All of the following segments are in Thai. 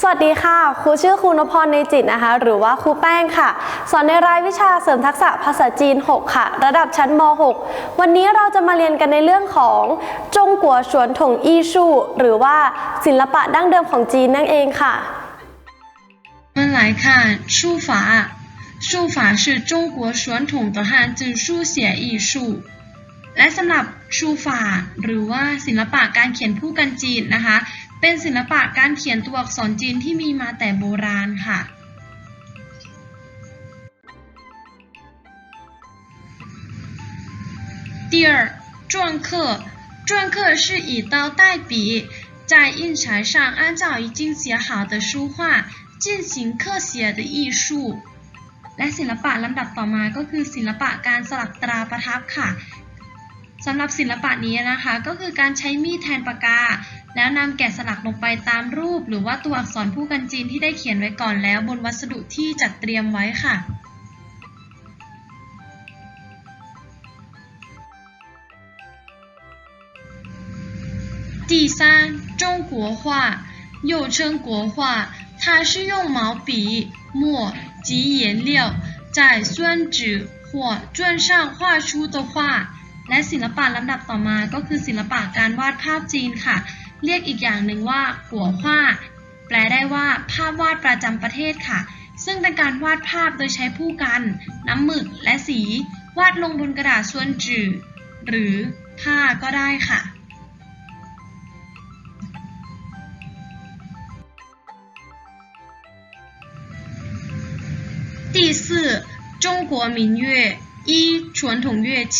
สวัสดีค่ะ ครูชื่อครูนพพรในจิตนะคะ หรือว่าครูแป้งค่ะ สอนในรายวิชาเสริมทักษะภาษาจีน 6 ค่ะ ระดับชั้นม .6 วันนี้เราจะมาเรียนกันในเรื่องของจงกัวสวนถงอี้ชู่หรือว่าศิลปะดั้งเดิมของจีนนั่นเองค่ะ 我们来看书法，书法是中国传统的汉字书写艺术 และสำหรับชูฝาหรือว่าศิลปะการเขียนผู้กันจีนนะคะ เป็นศิลปะการเขียนตัวอักษรจีนที่มีมาแต่โบราณค่ะ 第二，篆刻，篆刻是以刀代笔，在印材上按照已经写好的书画进行刻写的艺术。และศิลปะลำดับต่อมาก็คือศิลปะการสลักตราประทับค่ะสำหรับศิลปะนี้นะคะ ก็คือการใช้มีดแทนปากกา แล้วนำแกะสลักลงไปตามรูป หรือว่าตัวอักษรผู้กันจีนที่ได้เขียนไว้ก่อนแล้วบนวัสดุที่จัดเตรียมไว้ค่ะ 第三，中国画又称国画，它是用毛笔、墨及颜料在宣纸或篆上画出的画。และศิลปะลำดับต่อมาก็คือศิลปะการวาดภาพจีนค่ะ เรียกอีกอย่างหนึ่งว่ากัวฮวาแปลได้ว่าภาพวาดประจำประเทศค่ะ ซึ่งเป็นการวาดภาพโดยใช้ผู้กัน น้ำหมึกและสี วาดลงบนกระดาษส่วนจือหรือผ้าก็ได้ค่ะ 第四，中国民乐一传统乐器。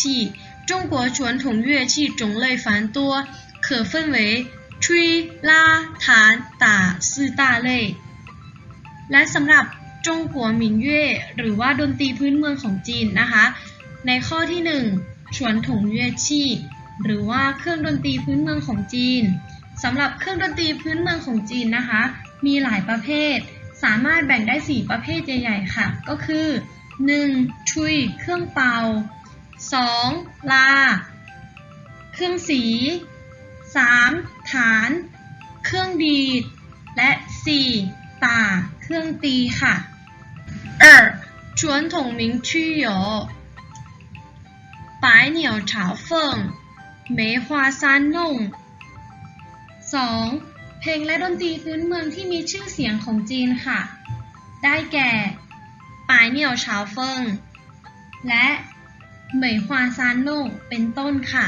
中国传统乐器种类繁多，可分为 吹、拉、弹、打四大类。และสำหรับจงกัวหมินเย่หรือว่าดนตรีพื้นเมืองของจีนนะคะ ในข้อที่หนึ่งชวนถงเย่ชีหรือว่าเครื่องดนตรีพื้นเมืองของจีนสำหรับเครื่องดนตรีพื้นเมืองของจีนนะคะ มีหลายประเภท สามารถแบ่งได้ 4 ประเภทใหญ่ๆค่ะ ก็คือ 1. ชุย เครื่องเป่า 2. ลา เครื่องสี 3. ฐาน เครื่องดีด และ 4. ตา เครื่องตีค่ะ二传统名区有百鸟朝凤梅花三弄 2. เพลงและดนตรีพื้นเมืองที่มีชื่อเสียงของจีนค่ะ ได้แก่ปายเหนี่ยวชาวเฟิง และเหมยฮวาซานโนเป็นต้นค่ะ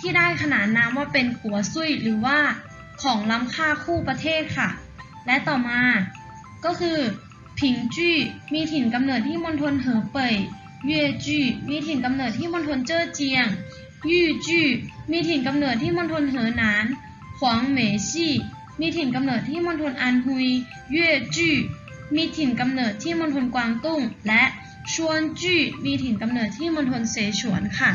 ที่ได้ขนานนามว่าเป็นกัวซุยหรือว่าของล้ำค่าคู่ประเทศค่ะ และต่อมาก็คือผิงจื้อมีถิ่นกำเนิดที่มณฑลเหอเป่ยเย่จื้อมีถิ่นกำเนิดที่มณฑลเจ้อเจียงยู่จื้อมีถิ่นกำเนิดที่มณฑลเหอหนานขวางเหมซี่มีถิ่นกำเนิดที่มณฑลอันฮุย เย่จื้อมีถิ่นกำเนิดที่มณฑลกวางตุ้ง และชวนจื้อมีถิ่นกำเนิดที่มณฑลเสฉวนค่ะ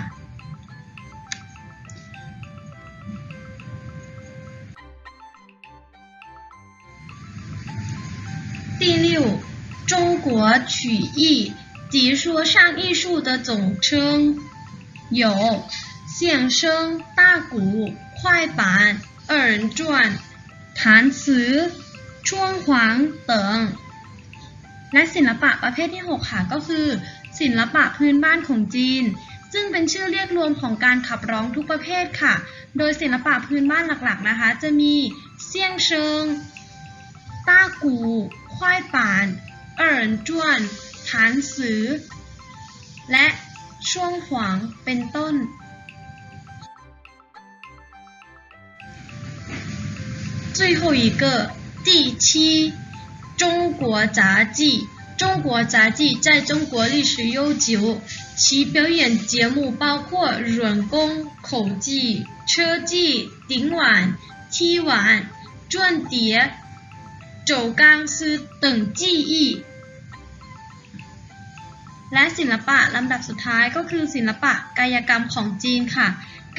第六，中国曲艺及说唱艺术的总称有相声、大鼓、快板、二人转、弹词、ช่วงหวาง等และศิลปะประเภทที่ 6 ค่ะก็คือ ศิลปะพื้นบ้านของจีน ซึ่งเป็นชื่อเรียกรวมของการขับร้องทุกประเภทค่ะ โดยศิลปะพื้นบ้านหลักๆนะคะ จะมีเซี่ยงเชิง ต้ากู ควายป่านเอินจวนฐานสือ และช่วงหวางเป็นต้น 最后一个第七，中国杂技。中国杂技在中国历史悠久，其表演节目包括软功、口技、车技、顶碗、 踢碗、转碟、 โกางซื่อตึ่งจี้อีและศิลปะลำดับสุดท้ายก็คือศิลปะกายกรรมของจีนค่ะ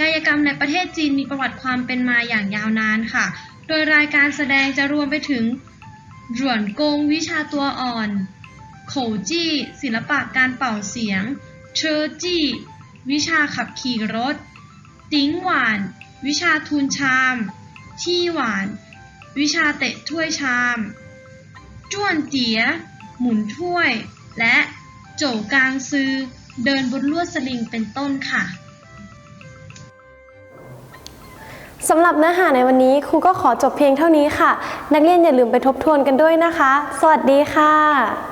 กายกรรมในประเทศจีนมีประวัติความเป็นมาอย่างยาวนานค่ะ โดยรายการแสดงจะรวมไปถึงหยวนกงวิชาตัวอ่อนโขจี้ ศิลปะการเป่าเสียง เชอจี้ วิชาขับขี่รถ ติ้งหวาน วิชาทูนชาม ที่หวาน วิชาเตะถ้วยชามจ้วนเตี๋ยหมุนถ้วย และโจกางซือ เดินบนลวดสลิงเป็นต้นค่ะสำหรับเนื้อหาในวันนี้ครูก็ขอจบเพียงเท่านี้ค่ะ นักเรียนอย่าลืมไปทบทวนกันด้วยนะคะ สวัสดีค่ะ